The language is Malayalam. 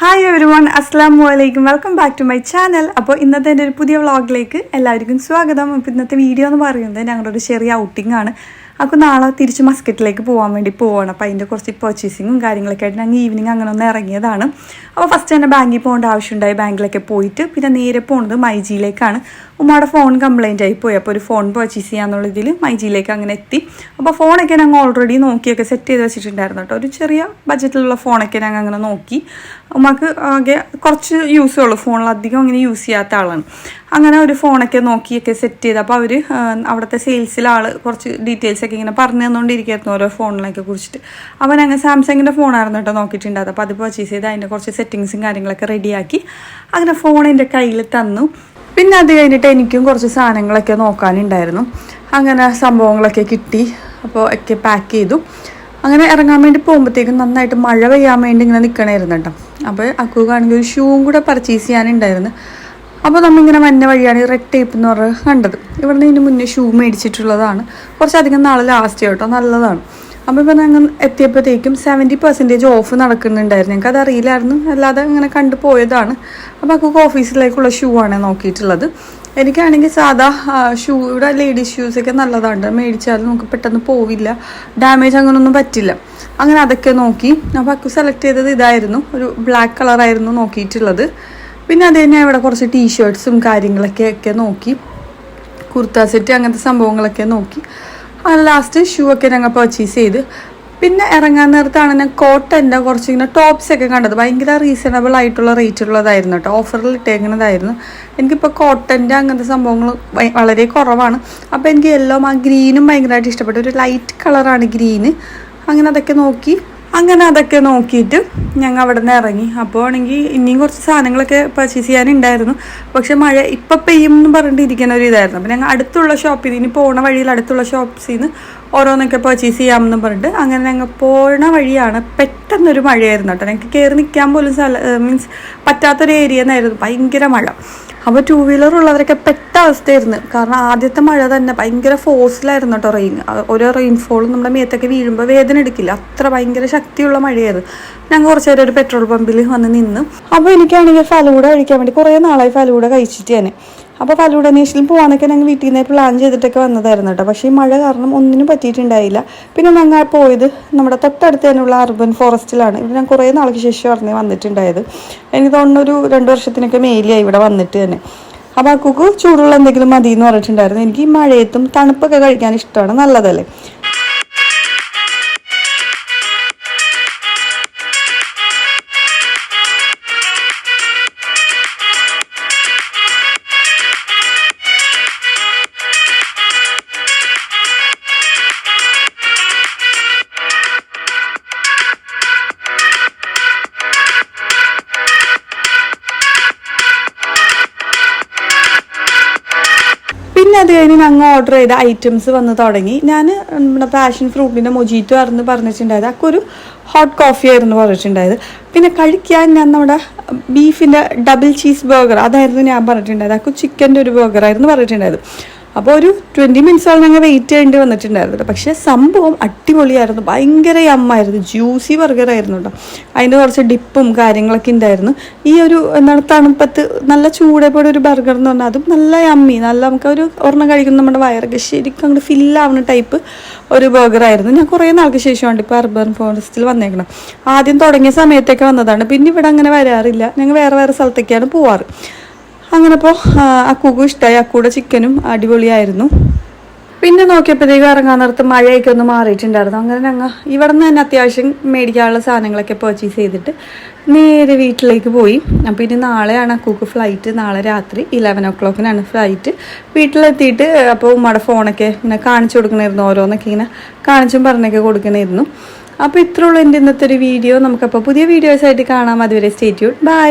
ഹായ് എവരി വൺ അസ്സാം വലൈക്കും welcome back to my channel അപ്പോൾ ഇന്നത്തെ എന്റെ ഒരു പുതിയ വ്ളോഗിലേക്ക് എല്ലാവർക്കും സ്വാഗതം. അപ്പോൾ ഇന്നത്തെ വീഡിയോ എന്ന് പറയുന്നത് ഞങ്ങളുടെ ഒരു ചെറിയ ഔട്ടിംഗ് ആണ്. അപ്പോൾ നാളെ തിരിച്ച് മസ്കറ്റിലേക്ക് പോകാൻ വേണ്ടി പോവാണ്. അപ്പോൾ അതിന്റെ കുറച്ച് പർച്ചേസിങ്ങും കാര്യങ്ങളൊക്കെ ആയിട്ട് ഞങ്ങൾ ഈവനിങ് അങ്ങനെ ഒന്ന് ഇറങ്ങിയതാണ്. അപ്പോൾ ഫസ്റ്റ് തന്നെ ബാങ്കിൽ പോകേണ്ട ആവശ്യമുണ്ടായി. ബാങ്കിലൊക്കെ പോയിട്ട് പിന്നെ നേരെ പോകുന്നത് മൈജിയിലേക്കാണ് ഉമ്മയുടെ ഫോൺ കംപ്ലൈന്റ് ആയി പോയി. അപ്പോൾ ഒരു ഫോൺ പർച്ചേസ് ചെയ്യാന്നുള്ള ഇതിൽ മൈജിയിലേക്ക് അങ്ങനെ എത്തി. അപ്പോൾ ഫോണൊക്കെ ഞങ്ങൾ ഓൾറെഡി നോക്കിയൊക്കെ സെറ്റ് ചെയ്ത് വെച്ചിട്ടുണ്ടായിരുന്നു കേട്ടോ. ഒരു ചെറിയ ബഡ്ജറ്റിലുള്ള ഫോണൊക്കെ ഞങ്ങൾ അങ്ങനെ നോക്കി. ഉമ്മക്ക് ആകെ കുറച്ച് യൂസേ ഉള്ളൂ. ഫോണിൽ അധികം അങ്ങനെ യൂസ് ചെയ്യാത്ത ആളാണ്. അങ്ങനെ ഒരു ഫോണൊക്കെ നോക്കിയൊക്കെ സെറ്റ് ചെയ്ത്. അപ്പോൾ അവർ അവിടുത്തെ സെയിൽസിൽ കുറച്ച് ഡീറ്റെയിൽസ് ഒക്കെ ഇങ്ങനെ പറഞ്ഞു തന്നുകൊണ്ടിരിക്കുകയായിരുന്നു ഓരോ ഫോണിനൊക്കെ കുറിച്ചിട്ട്. അവൻ അങ്ങ് സാംസങ്ങിന്റെ ഫോണായിരുന്നു കേട്ടോ നോക്കിയിട്ടുണ്ടായത് അപ്പോൾ അത് പർച്ചേസ് ചെയ്ത് അതിന്റെ കുറച്ച് സെറ്റിങ്സും കാര്യങ്ങളൊക്കെ റെഡിയാക്കി അങ്ങനെ ഫോൺ എന്റെ കയ്യിൽ തന്നു. പിന്നെ അത് കഴിഞ്ഞിട്ട് എനിക്കും കുറച്ച് സാധനങ്ങളൊക്കെ നോക്കാനുണ്ടായിരുന്നു. അങ്ങനെ സംഭവങ്ങളൊക്കെ കിട്ടി. അപ്പോൾ ഒക്കെ പാക്ക് ചെയ്തു. അങ്ങനെ ഇറങ്ങാൻ വേണ്ടി പോകുമ്പോഴത്തേക്കും നന്നായിട്ട് മഴ പെയ്യാൻ വേണ്ടി ഇങ്ങനെ നിൽക്കണമായിരുന്നു കേട്ടോ. അപ്പോൾ അക്കുകാണെങ്കിൽ ഒരു ഷൂവും കൂടെ പർച്ചേസ് ചെയ്യാനുണ്ടായിരുന്നു. അപ്പോൾ നമ്മളിങ്ങനെ വന്ന വഴിയാണ് ഈ റെഡ് ടേപ്പ് എന്ന് പറഞ്ഞ കണ്ടത്. ഇവിടുന്ന് ഇതിന് മുന്നേ ഷൂ മേടിച്ചിട്ടുള്ളതാണ്. കുറച്ചധികം നാളെ ലാസ്റ്റ് കേട്ടോ നല്ലതാണ്. അപ്പോൾ ഇപ്പോൾ ഞങ്ങൾ എത്തിയപ്പോഴത്തേക്കും സെവന്റി പെർസെന്റേജ് ഓഫ് നടക്കുന്നുണ്ടായിരുന്നു. ഞങ്ങൾക്ക് അതറിയില്ലായിരുന്നു അല്ലാതെ അങ്ങനെ കണ്ടു പോയതാണ്. അപ്പോൾ അക്കൊക്കെ ഓഫീസിലേക്കുള്ള ഷൂ ആണ് നോക്കിയിട്ടുള്ളത്. എനിക്കാണെങ്കിൽ സാധാ ഷൂ ഇവിടെ ലേഡീസ് ഷൂസൊക്കെ നല്ലതാണ്. മേടിച്ചാലും നമുക്ക് പെട്ടെന്ന് പോവില്ല. ഡാമേജ് അങ്ങനൊന്നും പറ്റില്ല. അങ്ങനെ അതൊക്കെ നോക്കി. അപ്പോൾ അക്കു സെലക്ട് ചെയ്തത് ഇതായിരുന്നു. ഒരു ബ്ലാക്ക് കളറായിരുന്നു നോക്കിയിട്ടുള്ളത്. പിന്നെ അത് തന്നെ ഇവിടെ കുറച്ച് ടീഷർട്ട്സും കാര്യങ്ങളൊക്കെ ഒക്കെ നോക്കി. കുർത്ത സെറ്റ് അങ്ങനത്തെ സംഭവങ്ങളൊക്കെ നോക്കി. ലാസ്റ്റ് ഷൂ ഒക്കെ ഞങ്ങൾ പർച്ചേസ് ചെയ്ത്. പിന്നെ ഇറങ്ങാൻ നേരത്താണ് ഞാൻ കോട്ടന്റെ കുറച്ച് ഇങ്ങനെ ടോപ്സ് ഒക്കെ കണ്ടത്. ഭയങ്കര റീസണബിൾ ആയിട്ടുള്ള റേറ്റ് ഉള്ളതായിരുന്നു കേട്ടോ. ഓഫറിൽ ഇട്ടേക്കുന്നതായിരുന്നു. എനിക്കിപ്പോൾ കോട്ടന്റെ അങ്ങനത്തെ സംഭവങ്ങൾ വളരെ കുറവാണ്. അപ്പോൾ എനിക്ക് യെല്ലോ ആ ഗ്രീനും ഭയങ്കരമായിട്ട് ഇഷ്ടപ്പെട്ടു. ഒരു ലൈറ്റ് കളറാണ് ഗ്രീന് അങ്ങനെ അതൊക്കെ നോക്കി. അങ്ങനെ അതൊക്കെ നോക്കിയിട്ട് ഞങ്ങൾ അവിടെ നിന്ന് ഇറങ്ങി. അപ്പോൾ ആണെങ്കിൽ ഇനിയും കുറച്ച് സാധനങ്ങളൊക്കെ പർച്ചേസ് ചെയ്യാനുണ്ടായിരുന്നു. പക്ഷെ മഴ ഇപ്പം പെയ്യും എന്ന് പറഞ്ഞിട്ട് ഇരിക്കുന്ന ഒരു ഇതായിരുന്നു. അപ്പോൾ ഞങ്ങൾ അടുത്തുള്ള ഷോപ്പിൽ നിന്ന് ഇനി പോണ വഴിയിൽ അടുത്തുള്ള ഷോപ്സിൽ നിന്ന് ഓരോന്നൊക്കെ പർച്ചേസ് ചെയ്യാമെന്ന് പറഞ്ഞിട്ട് അങ്ങനെ ഞങ്ങൾ പോണ വഴിയാണ്. പെട്ടെന്നൊരു മഴയായിരുന്നു കേട്ടോ. ഞങ്ങൾക്ക് കയറി നിൽക്കാൻ പോലും സ്ഥല മീൻസ് പറ്റാത്തൊരു ഏരിയ എന്നായിരുന്നു ഭയങ്കര മഴ. അപ്പോൾ ടൂ വീലർ ഉള്ളവരൊക്കെ പെട്ട അവസ്ഥയായിരുന്നു. കാരണം ആദ്യത്തെ മഴ തന്നെ ഭയങ്കര ഫോഴ്സിലായിരുന്നു കേട്ടോ റെയിൻ ഓരോ റെയിൻഫോളും നമ്മുടെ മേത്തൊക്കെ വീഴുമ്പോൾ വേദന എടുക്കില്ല. അത്ര ഭയങ്കര ശക്തിയുള്ള മഴയായിരുന്നു. ഞങ്ങൾ കുറച്ച് നേരം ഒരു പെട്രോൾ പമ്പിൽ വന്ന് നിന്ന്. അപ്പോൾ എനിക്കാണെങ്കിൽ ഫലൂട കഴിക്കാൻ വേണ്ടി കുറേ നാളായി ഫലൂട കഴിച്ചിട്ട് ഞാൻ അപ്പോൾ ഫലൂഡ നേഷനിൽ പോകാനൊക്കെ ഞങ്ങൾ വീട്ടിൽ നിന്ന് പ്ലാൻ ചെയ്തിട്ടൊക്കെ വന്നതായിരുന്നു കേട്ടോ. പക്ഷേ ഈ മഴ കാരണം ഒന്നിനും പറ്റിയിട്ടുണ്ടായില്ല. പിന്നെ ഞങ്ങൾ പോയത് നമ്മുടെ തൊട്ടടുത്ത് തന്നെയുള്ള അർബൻ ഫോറസ്റ്റിലാണ്. ഇവിടെ ഞാൻ കുറേ നാൾക്ക് ശേഷം പറഞ്ഞ് വന്നിട്ടുണ്ടായത്. എനിക്ക് തോന്നുന്നു ഒരു രണ്ട് വർഷത്തിനൊക്കെ മേലിയായി ഇവിടെ വന്നിട്ട് തന്നെ. അപ്പോൾ അക്കുക്ക് ചൂടുള്ള എന്തെങ്കിലും മതി എന്ന് പറഞ്ഞിട്ടുണ്ടായിരുന്നു. എനിക്ക് ഈ മഴയത്തും തണുപ്പൊക്കെ കഴിക്കാൻ ഇഷ്ടമാണ്. നല്ലതല്ലേ? പിന്നെ അത് കഴിഞ്ഞ് ഞങ്ങൾ ഓർഡർ ചെയ്ത ഐറ്റംസ് വന്ന് തുടങ്ങി. ഞാൻ നമ്മുടെ പാഷൻ ഫ്രൂട്ടിന്റെ മൊജീറ്റോ ആയിരുന്നു പറഞ്ഞിട്ടുണ്ടായത്. അതൊക്കെ ഒരു ഹോട്ട് കോഫി ആയിരുന്നു പറഞ്ഞിട്ടുണ്ടായത്. പിന്നെ കഴിക്കാൻ ഞാൻ നമ്മുടെ ബീഫിന്റെ ഡബിൾ ചീസ് ബർഗർ അതായിരുന്നു ഞാൻ പറഞ്ഞിട്ടുണ്ടായത്. അതൊക്കെ ചിക്കന്റെ ഒരു ബർഗർ ആയിരുന്നു പറഞ്ഞിട്ടുണ്ടായത്. അപ്പോൾ ഒരു ട്വന്റി മിനിറ്റ്സോളം ഞങ്ങൾ വെയിറ്റ് ചെയ്യേണ്ടി വന്നിട്ടുണ്ടായിരുന്നില്ല പക്ഷേ സംഭവം അടിപൊളിയായിരുന്നു. ഭയങ്കര അമ്മായിരുന്നു ജ്യൂസി ബർഗർ ആയിരുന്നു കേട്ടോ അതിന്റെ കുറച്ച് ഡിപ്പും കാര്യങ്ങളൊക്കെ ഉണ്ടായിരുന്നു ഈ ഒരു എന്താണ് തണുപ്പത്ത് നല്ല ചൂടേപ്പോടെ ഒരു ബർഗർ എന്ന് പറഞ്ഞാൽ അതും നല്ല അമ്മി നല്ല നമുക്ക് ഒരു ഒരെണ്ണം കഴിക്കുന്ന നമ്മുടെ വയറൊക്കെ ശരിക്കും അങ്ങോട്ട് ഫില്ലാവുന്ന ടൈപ്പ് ഒരു ബർഗർ ആയിരുന്നു. ഞാൻ കുറേ നാൾക്ക് ശേഷമാണ് ഇപ്പോൾ അർബൻ ഫോറസ്റ്റിൽ വന്നേക്കണം. ആദ്യം തുടങ്ങിയ സമയത്തൊക്കെ വന്നതാണ്. പിന്നെ ഇവിടെ അങ്ങനെ വരാറില്ല. ഞങ്ങൾ വേറെ വേറെ സ്ഥലത്തേക്കാണ് പോവാറ്. അങ്ങനെ ഇപ്പോൾ അക്കൂക്കും ഇഷ്ടമായി അക്കൂടെ ചിക്കനും അടിപൊളിയായിരുന്നു. പിന്നെ നോക്കിയപ്പോഴത്തേക്കും ഇറങ്ങാൻ നേരത്ത് മഴയൊക്കെ ഒന്ന് മാറിയിട്ടുണ്ടായിരുന്നു. അങ്ങനെ ഞങ്ങൾ ഇവിടെ നിന്ന് തന്നെ അത്യാവശ്യം മേടിക്കാനുള്ള സാധനങ്ങളൊക്കെ പർച്ചേസ് ചെയ്തിട്ട് നേരെ വീട്ടിലേക്ക് പോയി. അപ്പോൾ ഇനി നാളെയാണ് അക്കൂക്ക് ഫ്ലൈറ്റ് നാളെ രാത്രി ഇലവൻ ഒ ക്ലോക്കിനാണ് ഫ്ലൈറ്റ് വീട്ടിലെത്തിയിട്ട് അപ്പോൾ ഉമ്മയുടെ ഫോണൊക്കെ ഇങ്ങനെ കാണിച്ചു കൊടുക്കണമായിരുന്നു ഓരോന്നൊക്കെ ഇങ്ങനെ കാണിച്ചും പറഞ്ഞൊക്കെ കൊടുക്കണമായിരുന്നു അപ്പോൾ ഇത്രേ ഉള്ളൂ എന്റെ ഇന്നത്തെ ഒരു വീഡിയോ നമുക്കപ്പോൾ പുതിയ വീഡിയോസായിട്ട് കാണാം. അതുവരെ സ്റ്റേറ്റ്യൂഡ് ബൈ